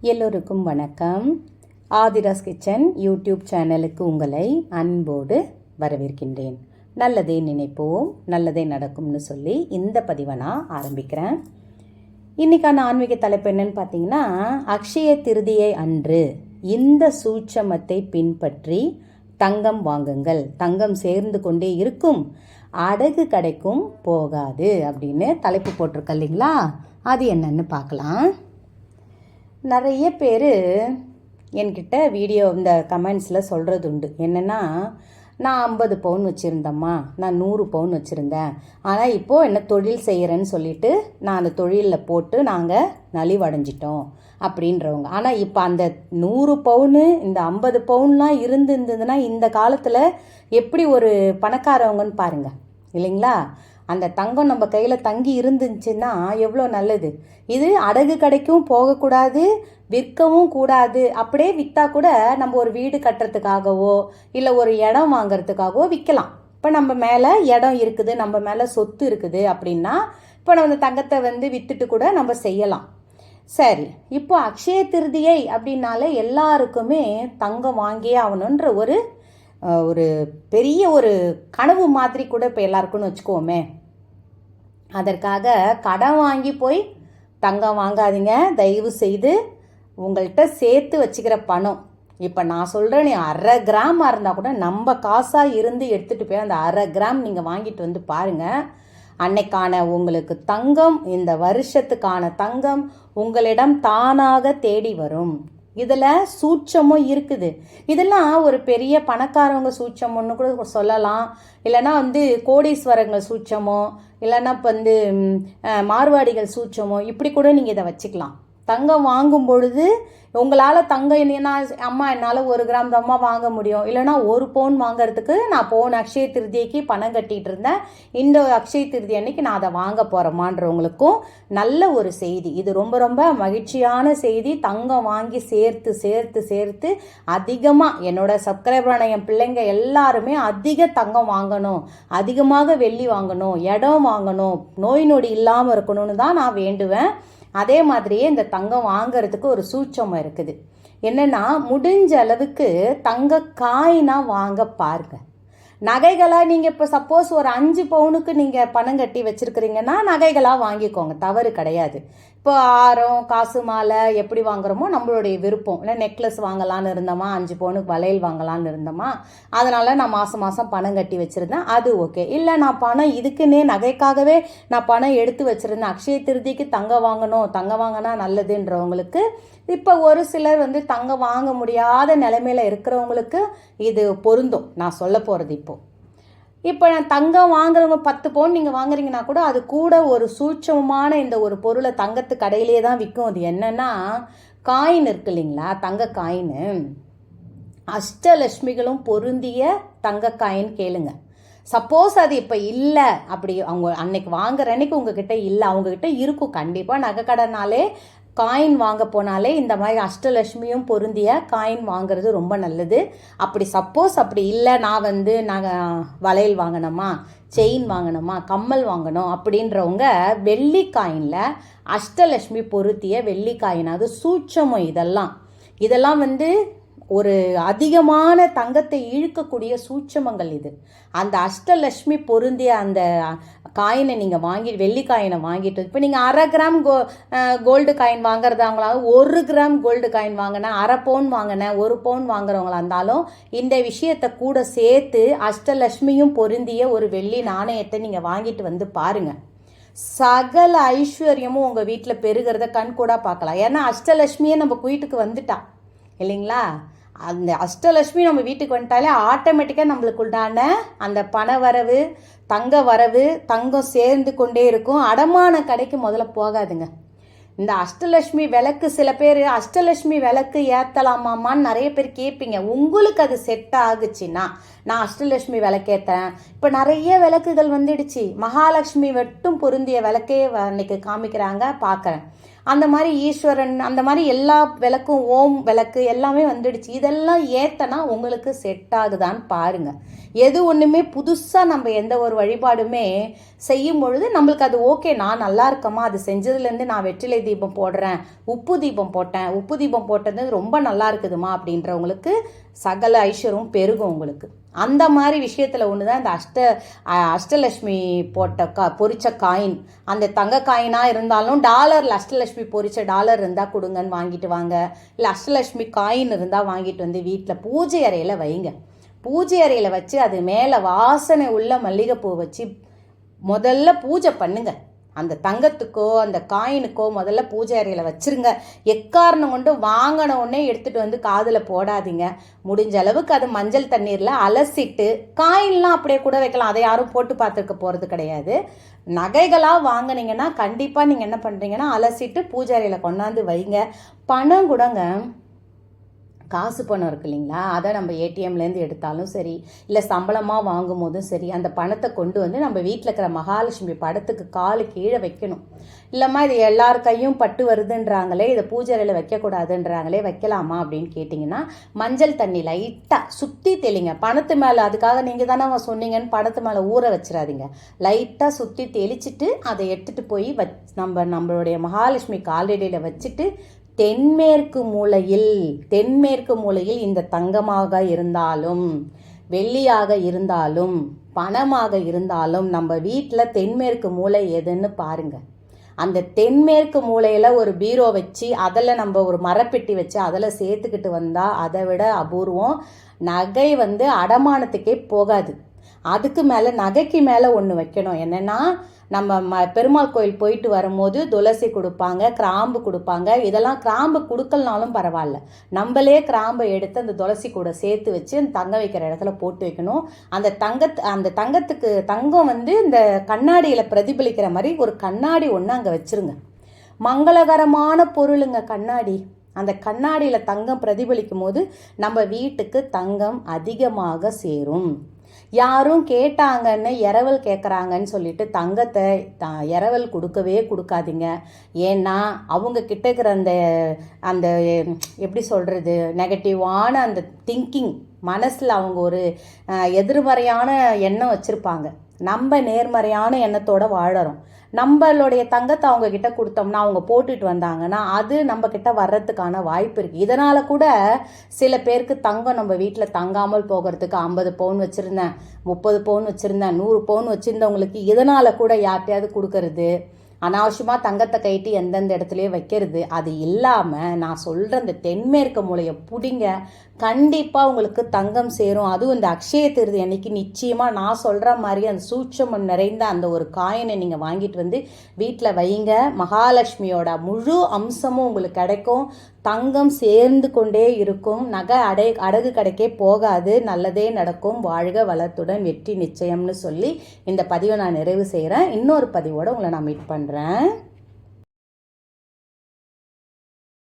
எல்லோருக்கும் வணக்கம். Aadhira's kitchen YouTube சேனலுக்கு உங்களை அன்போடு வரவேற்கின்றேன். நல்லதே நினைப்போம் நல்லதே நடக்கும்னு சொல்லி இந்த பதிவை நான் ஆரம்பிக்கிறேன். இன்றைக்கான ஆன்மீக தலைப்பு என்னன்னு பார்த்தீங்கன்னா அக்ஷய திருதியை அன்று இந்த சூட்சமத்தை பின்பற்றி தங்கம் வாங்குங்கள். தங்கம் சேர்ந்து கொண்டே இருக்கும் அடகு கடைக்கும் போகாது அப்படின்னு தலைப்பு போட்டிருக்க இல்லைங்களா? அது என்னன்னு பார்க்கலாம். நிறைய பேர் என்கிட்ட வீடியோ இந்த கமெண்ட்ஸில் சொல்கிறது உண்டு என்னென்னா நான் ஐம்பது பவுன் வச்சுருந்தேம்மா. நான் நூறு பவுன் வச்சுருந்தேன். ஆனால் இப்போது என்ன தொழில் செய்கிறேன்னு சொல்லிட்டு நான் அந்த தொழிலில் போட்டு நாங்கள் நலிவடைஞ்சிட்டோம். அப்படின்றவங்க. ஆனால் இப்போ அந்த நூறு பவுனு இந்த ஐம்பது பவுன்லாம் இருந்து இருந்ததுன்னா இந்த காலத்தில் எப்படி ஒரு பணக்காரவங்கன்னு பாருங்கள் இல்லைங்களா? அந்த தங்கம் நம்ம கையில் தங்கி இருந்துச்சுன்னா எவ்வளோ நல்லது? இது அடகு கடைக்கும் போகக்கூடாது விற்கவும் கூடாது. அப்படியே விற்றா கூட நம்ம ஒரு வீடு கட்டுறதுக்காகவோ இல்லை ஒரு இடம் வாங்கிறதுக்காகவோ விற்கலாம். இப்போ நம்ம மேலே இடம் இருக்குது நம்ம மேலே சொத்து இருக்குது அப்படின்னா இப்போ நம்ம அந்த தங்கத்தை வந்து விற்றுட்டு கூட நம்ம செய்யலாம். சரி இப்போ அக்ஷய திருதியை அப்படின்னாலே எல்லாருக்குமே தங்கம் வாங்கியே ஆகணுன்ற ஒரு ஒரு பெரிய ஒரு கனவு மாதிரி கூட இப்போ எல்லாருக்குன்னு வச்சுக்கோமே. அதற்காக கடன் வாங்கி போய் தங்கம் வாங்காதீங்க. தயவு செய்து உங்கள்கிட்ட சேர்த்து வச்சுக்கிற பணம். இப்போ நான் சொல்கிறேன் நீ அரை கிராமாக இருந்தால் கூட நம்ம காசாக இருந்து எடுத்துகிட்டு போய் அந்த அரை கிராம் நீங்கள் வாங்கிட்டு வந்து பாருங்கள் அன்னைக்கான உங்களுக்கு தங்கம் இந்த வருஷத்துக்கான தங்கம் உங்களிடம் தானாக தேடி வரும். இதில் சூட்சமும் இருக்குது. இதெல்லாம் ஒரு பெரிய பணக்காரவங்க சூட்சமுன்னு கூட சொல்லலாம். இல்லைன்னா வந்து கோடீஸ்வரங்கள் சூட்சமோ இல்லைன்னா இப்போ வந்து மார்வாடிகள் சூட்சமோ இப்படி கூட நீங்கள் இதை வச்சுக்கலாம். தங்கம் வாங்கும் பொழுது உங்களால் தங்கம் என்ன அம்மா என்னால் ஒரு கிராம் தம்மா வாங்க முடியும். இல்லைன்னா ஒரு பவுன் வாங்குறதுக்கு நான் போன அக்ஷய திருதியைக்கு பணம் கட்டிகிட்டு இருந்தேன். இந்த அக்ஷய திருதி அன்னைக்கு நான் அதை வாங்க போகிறேமான்றவங்களுக்கும் நல்ல ஒரு செய்தி. இது ரொம்ப ரொம்ப மகிழ்ச்சியான செய்தி. தங்கம் வாங்கி சேர்த்து சேர்த்து சேர்த்து அதிகமாக என்னோட சப்ஸ்கிரைபரான என் பிள்ளைங்க எல்லாருமே அதிக தங்கம் வாங்கணும். அதிகமாக வெள்ளி வாங்கணும். இடம் வாங்கணும். நோய் நொடி இல்லாமல் இருக்கணும்னு தான் நான் வேண்டுவேன். அதே மாதிரியே இந்த தங்கம் வாங்குறதுக்கு ஒரு சூட்சம் இருக்குது. என்னென்னா முடிஞ்ச அளவுக்கு தங்க காயினாக வாங்க பாருங்க. நகைகளாக நீங்கள் இப்போ சப்போஸ் ஒரு அஞ்சு பவுனுக்கு நீங்கள் பணம் கட்டி வச்சுருக்கிறீங்கன்னா நகைகளாக வாங்கிக்கோங்க. தவறு கிடையாது. இப்போ ஆரம் காசு மாலை எப்படி வாங்குறோமோ நம்மளுடைய விருப்பம். இல்லை நெக்லஸ் வாங்கலான்னு இருந்தோமா அஞ்சு பவுனுக்கு வளையல் வாங்கலான்னு இருந்தோமா அதனால் நான் மாதம் மாதம் பணம் கட்டி வச்சுருந்தேன் அது ஓகே இல்லை நான் பணம் இதுக்குன்னே நகைக்காகவே நான் பணம் எடுத்து வச்சுருந்தேன். அக்ஷய திருதிக்கு தங்கம் வாங்கணும் தங்கம் வாங்கினா நல்லதுன்றவங்களுக்கு இப்போ ஒரு சிலர் வந்து தங்கம் வாங்க முடியாத நிலைமையில் இருக்கிறவங்களுக்கு இது பொருந்தும். நான் சொல்ல போகிறது இப்போ. இப்போ நான் தங்கம் வாங்குறவங்க பத்து பவுன் நீங்கள் வாங்குறீங்கன்னா கூட அது கூட ஒரு சூட்சமமான இந்த ஒரு பொருளை தங்கத்து கடையிலே தான் விற்கும் அது என்னென்னா காயின் இருக்கு இல்லைங்களா? தங்க காயின் அஷ்டலட்சுமிகளும் பொருந்திய தங்க காயின் கேளுங்க. சப்போஸ் அது இப்போ இல்லை அப்படி அவங்க அன்னைக்கு வாங்குற அன்னைக்கு உங்ககிட்ட இல்லை அவங்கக்கிட்ட இருக்கும். கண்டிப்பாக நகைக்கடைனாலே காயின் வாங்க போனாலே இந்த மாதிரி அஷ்டலட்சுமியும் பொருந்திய காயின் வாங்குறது ரொம்ப நல்லது. அப்படி சப்போஸ் அப்படி இல்லை நான் வந்து நாங்கள் வளையல் வாங்கினோமா செயின் வாங்கணுமா? கம்மல் வாங்கணும் அப்படின்றவங்க வெள்ளி காயினில் அஷ்டலட்சுமி பொருத்திய வெள்ளி காயின் அது சூட்சமம் இதெல்லாம். இதெல்லாம் வந்து ஒரு அதிகமான தங்கத்தை இழுக்கக்கூடிய சூட்சமங்கள் இது. அந்த அஷ்டலட்சுமி பொருந்திய அந்த காயினை நீங்கள் வாங்கி வெள்ளி காயினை வாங்கிட்டு இப்போ நீங்கள் அரை கிராம் கோ கோல்டு காயின் வாங்குறதாங்களாலும் ஒரு கிராம் கோல்டு காயின் வாங்கினேன் அரை பவுன் வாங்கினேன் ஒரு பவுன் வாங்குறவங்களா இருந்தாலும் இந்த விஷயத்தை கூட சேர்த்து அஷ்டலட்சுமியும் பொருந்திய ஒரு வெள்ளி நாணயத்தை நீங்கள் வாங்கிட்டு வந்து பாருங்கள் சகல ஐஸ்வர்யமும் உங்கள் வீட்டில் பெருகிறத கண் கூட பார்க்கலாம். ஏன்னா அஷ்டலட்சுமியே நம்ம வீட்டுக்கு வந்துட்டா. இல்லைங்களா? அந்த அஷ்டலட்சுமி நம்ம வீட்டுக்கு வந்துட்டாலே ஆட்டோமேட்டிக்காக நம்மளுக்கு உண்டான அந்த பண வரவு தங்க வரவு தங்கம் சேர்ந்து கொண்டே இருக்கும். அடமான கடைக்கு முதல்ல போகாதுங்க. இந்த அஷ்டலட்சுமி விளக்கு சில பேர் அஷ்டலட்சுமி விளக்கு ஏற்றலாமாமான்னு நிறைய பேர் கேட்பீங்க உங்களுக்கு அது செட் ஆகுச்சுன்னா நான் அஷ்டலட்சுமி விளக்கேற்றேன் இப்போ நிறைய விளக்குகள் வந்துடுச்சு. மகாலட்சுமி மட்டும் பொருந்திய விளக்கே அன்னைக்கு காமிக்கிறாங்க. பார்க்குறேன் அந்த மாதிரி ஈஸ்வரன் அந்த மாதிரி எல்லா விளக்கும் ஓம் விளக்கு எல்லாமே வந்துடுச்சு. இதெல்லாம் ஏத்தனா உங்களுக்கு செட் ஆகுதான்னு பாருங்க. எது ஒன்றுமே புதுசாக நம்ம எந்த ஒரு வழிபாடுமே செய்யும் பொழுது நம்மளுக்கு அது ஓகே நான் நல்லா இருக்கமா அது செஞ்சதுலேருந்து நான் வெற்றிலை தீபம் போடுறேன் உப்பு தீபம் போட்டேன் உப்பு தீபம் போட்டது ரொம்ப நல்லா இருக்குதுமா அப்படின்றவங்களுக்கு சகல ஐஸ்வரமும் பெருகும் உங்களுக்கு. அந்த மாதிரி விஷயத்தில் ஒன்று தான் இந்த அஷ்ட அஷ்டலட்சுமி போட்ட கா பொறிச்ச காயின். அந்த தங்க காயினாக இருந்தாலும் டாலரில் அஷ்டலட்சுமி பொறிச்ச டாலர் இருந்தால் கொடுங்கன்னு வாங்கிட்டு வாங்க. இல்லை அஷ்டலட்சுமி காயின் இருந்தால் வாங்கிட்டு வந்து வீட்டில் பூஜை அறையில் வைங்க. பூஜை அறையில் வச்சு அது மேலே வாசனை உள்ள மல்லிகைப்பூ வச்சு முதல்ல பூஜை பண்ணுங்கள் அந்த தங்கத்துக்கோ அந்த காயினுக்கோ முதல்ல பூஜை அறையில் வச்சிருங்க. எக்காரணம் கொண்டு வாங்கின உடனே எடுத்துகிட்டு வந்து காதில் போடாதீங்க. முடிஞ்ச அளவுக்கு அது மஞ்சள் தண்ணீரில் அலசிட்டு காயின்லாம் அப்படியே கூட வைக்கலாம். அதை யாரும் போட்டு பார்த்துருக்க போகிறது கிடையாது. நகைகளாக வாங்குனீங்கன்னா கண்டிப்பாக நீங்கள் என்ன பண்ணுறீங்கன்னா அலசிட்டு பூஜை அறையில் கொண்டாந்து வைங்க. பணம் கூடங்க. காசு பணம் இருக்கு இல்லைங்களா? அதை நம்ம ஏடிஎம்லேருந்து எடுத்தாலும் சரி இல்லை சம்பளமாக வாங்கும் போதும் சரி அந்த பணத்தை கொண்டு வந்து நம்ம வீட்டில் இருக்கிற மகாலட்சுமி படத்துக்கு காலு கீழே வைக்கணும். இல்லைம்மா இது எல்லார் கையும் பட்டு வருதுன்றாங்களே இதை பூஜை வைக்கக்கூடாதுன்றாங்களே வைக்கலாமா அப்படின்னு கேட்டிங்கன்னா மஞ்சள் தண்ணி லைட்டாக சுற்றி தெளிங்க. பணத்து மேலே அதுக்காக நீங்கள் தானே சொன்னீங்கன்னு பணத்து மேலே ஊற வச்சிடாதீங்க. லைட்டாக சுற்றி தெளிச்சிட்டு அதை எடுத்துகிட்டு போய் வச் நம்ம நம்மளுடைய மகாலட்சுமி காலடியில் வச்சுட்டு தென்மேற்கு மூலையில் தென்மேற்கு மூலையில் இந்த தங்கமாக இருந்தாலும் வெள்ளியாக இருந்தாலும் பணமாக இருந்தாலும் நம்ம வீட்டில் தென்மேற்கு மூலை எதுன்னு பாருங்க. அந்த தென்மேற்கு மூலையில் ஒரு பீரோ வச்சு அதில் நம்ம ஒரு மரப்பெட்டி வச்சு அதில் சேர்த்துக்கிட்டு வந்தால் அதை விட அபூர்வம். நகை வந்து அடமானத்துக்கே போகாது. அதுக்கு மேலே நகைக்கு மேலே ஒன்று வைக்கணும். என்னென்னா நம்ம ம பெருமாள் கோயில் போயிட்டு வரும்போது துளசி கொடுப்பாங்க கிராம்பு கொடுப்பாங்க. இதெல்லாம் கிராம்பு கொடுக்கலனாலும் பரவாயில்ல. நம்மளே கிராம்பை எடுத்து அந்த துளசி கூட சேர்த்து வச்சு அந்த தங்க வைக்கிற இடத்துல போட்டு வைக்கணும். அந்த தங்கத் அந்த தங்கத்துக்கு தங்கம் வந்து இந்த கண்ணாடியில் பிரதிபலிக்கிற மாதிரி ஒரு கண்ணாடி ஒன்று அங்கே வச்சிருங்க. மங்களகரமான பொருளுங்க கண்ணாடி. அந்த கண்ணாடியில் தங்கம் பிரதிபலிக்கும் போது நம்ம வீட்டுக்கு தங்கம் அதிகமாக சேரும். யாரும் கேட்டாங்கன்னு இரவல் கேட்குறாங்கன்னு சொல்லிட்டு தங்கத்தை த இரவல் கொடுக்கவே கொடுக்காதீங்க. ஏன்னா அவங்க கிட்ட இருக்கிற அந்த அந்த எப்படி சொல்கிறது நெகட்டிவான அந்த திங்கிங் மனசில் அவங்க ஒரு எதிர்மறையான எண்ணம் வச்சுருப்பாங்க. நம்ம நேர்மறையான எண்ணத்தோட வாழறோம். நம்மளுடைய தங்கத்தை அவங்க கிட்ட கொடுத்தோம்னா அவங்க போட்டுட்டு வந்தாங்கன்னா அது நம்ம கிட்ட வர்றதுக்கான வாய்ப்பு இருக்குது இதனால கூட சில பேருக்கு தங்கம் நம்ம வீட்டில் தங்காமல் போகிறதுக்கு ஐம்பது பவுன் வச்சுருந்தேன் முப்பது பவுன் வச்சுருந்தேன் நூறு பவுன் வச்சுருந்தவங்களுக்கு இதனால கூட யார்ட்டையாவது கொடுக்கறது அனாவசியமாக தங்கத்தை கைட்டு எந்தெந்த இடத்துலையே வைக்கிறது அது இல்லாமல் நான் சொல்கிற இந்த தென்மேற்கு மூலையை பிடிங்க. கண்டிப்பாக உங்களுக்கு தங்கம் சேரும். அதுவும் இந்த அக்ஷய திருதி அன்னைக்கு நிச்சயமாக நான் சொல்கிற மாதிரி அந்த சூட்சமம் நிறைந்த அந்த ஒரு காயினை நீங்கள் வாங்கிட்டு வந்து வீட்டில் வைங்க. மகாலட்சுமியோட முழு அம்சமும் உங்களுக்கு கிடைக்கும். தங்கம் சேர்ந்து கொண்டே இருக்கும். நகை அடை அடகு கடைக்கே போகாது. நல்லதே நடக்கும். வாழ்க வளத்துடன். வெற்றி நிச்சயம்னு சொல்லி இந்த பதிவை நான் நிறைவு செய்கிறேன் இன்னொரு பதிவோடு உங்களை நான் மீட் பண்ணுறேன்